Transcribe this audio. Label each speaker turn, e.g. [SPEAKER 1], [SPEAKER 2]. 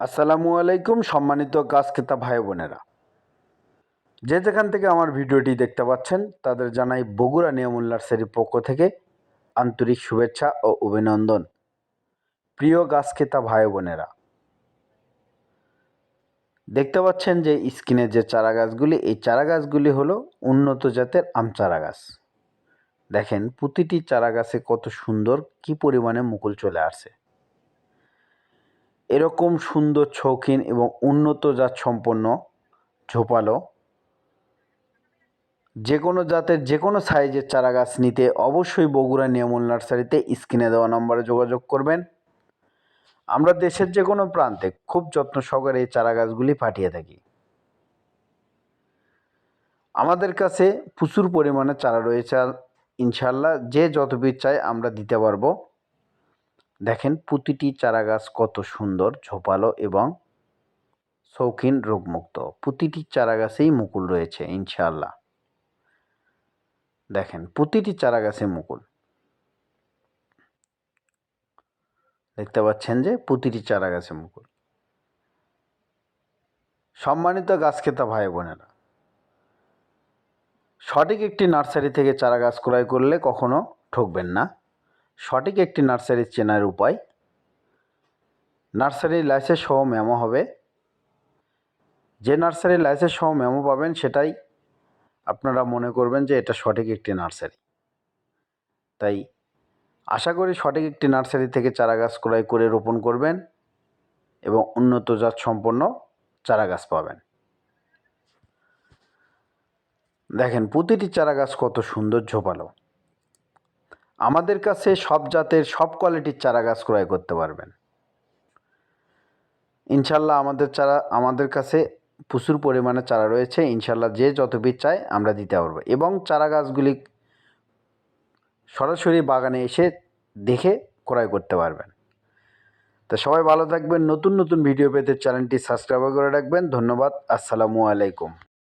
[SPEAKER 1] আসসালামু আলাইকুম, সম্মানিত গাছ ক্রেতা ভাই বোনেরা। যে যেখান থেকে আমার ভিডিওটি দেখতে পাচ্ছেন, তাদের জানাই বগুড়া নিয়মুল নার্সারির পক্ষ থেকে আন্তরিক শুভেচ্ছা ও অভিনন্দন। প্রিয় গাছ ক্রেতা ভাই বোনেরা, দেখতে পাচ্ছেন যে স্ক্রিনে যে চারা গাছগুলি, এই চারা গাছগুলি হলো উন্নত জাতের আম চারা গাছ। দেখেন, প্রতিটি চারা গাছে কত সুন্দর, কি পরিমাণে মুকুল চলে আসছে এরকম সুন্দর শৌখিন এবং উন্নত জাত সম্পন্ন ঝোপালো। যে কোনো জাতের যে কোনো সাইজের চারা গাছ নিতে অবশ্যই বগুড়া নিয়মুল নার্সারিতে স্ক্রিনে দেওয়া নম্বরে যোগাযোগ করবেন। আমরা দেশের যে কোনো প্রান্তে খুব যত্ন সহকারে এই চারা গাছগুলি পাঠিয়ে থাকি। আমাদের কাছে প্রচুর পরিমাণে চারা রয়েছে ইনশাল্লাহ যে যত বীজ চাই আমরা দিতে পারব। দেখেন প্রতিটি চারা গাছ কত সুন্দর, ঝোপালো এবং শৌখিন রোগমুক্ত। প্রতিটি চারা গাছেই মুকুল রয়েছে, ইনশাআল্লাহ। দেখেন, প্রতিটি চারা গাছে মুকুল। দেখতে পাচ্ছেন যে প্রতিটি চারা গাছে মুকুল। সম্মানিত গাছ খেতা ভাই বোনেরা, সঠিক একটি নার্সারি থেকে চারা গাছ ক্রয় করলে কখনো ঠকবেন না। সঠিক একটি নার্সারি চেনার উপায়। নার্সারির লাইসেন্স সহ মেমো হবে। যে নার্সারির লাইসেন্স সহ মেমো পাবেন, সেটাই আপনারা মনে করবেন যে এটা সঠিক একটি নার্সারি। তাই আশা করি সঠিক একটি নার্সারি থেকে চারা গাছ ক্রয় করে রোপণ করবেন এবং উন্নত জাত সম্পন্ন চারা গাছ পাবেন। দেখেন, প্রতিটি চারা গাছ কত সুন্দর ঝোপালো। আমাদের কাছে সব জাতের, সব কোয়ালিটির চারা গাছ ক্রয় করতে পারবেন। ইনশাল্লাহ আমাদের চারা, আমাদের কাছে প্রচুর পরিমাণে চারা রয়েছে। ইনশাল্লাহ যে যত বীজ চায় আমরা দিতে পারব। এবং চারা গাছগুলি সরাসরি বাগানে এসে দেখে ক্রয় করতে পারবেন। তো সবাই ভালো থাকবেন। নতুন নতুন ভিডিও পেতে চ্যানেলটি সাবস্ক্রাইব করে রাখবেন। ধন্যবাদ। আসসালামু আলাইকুম।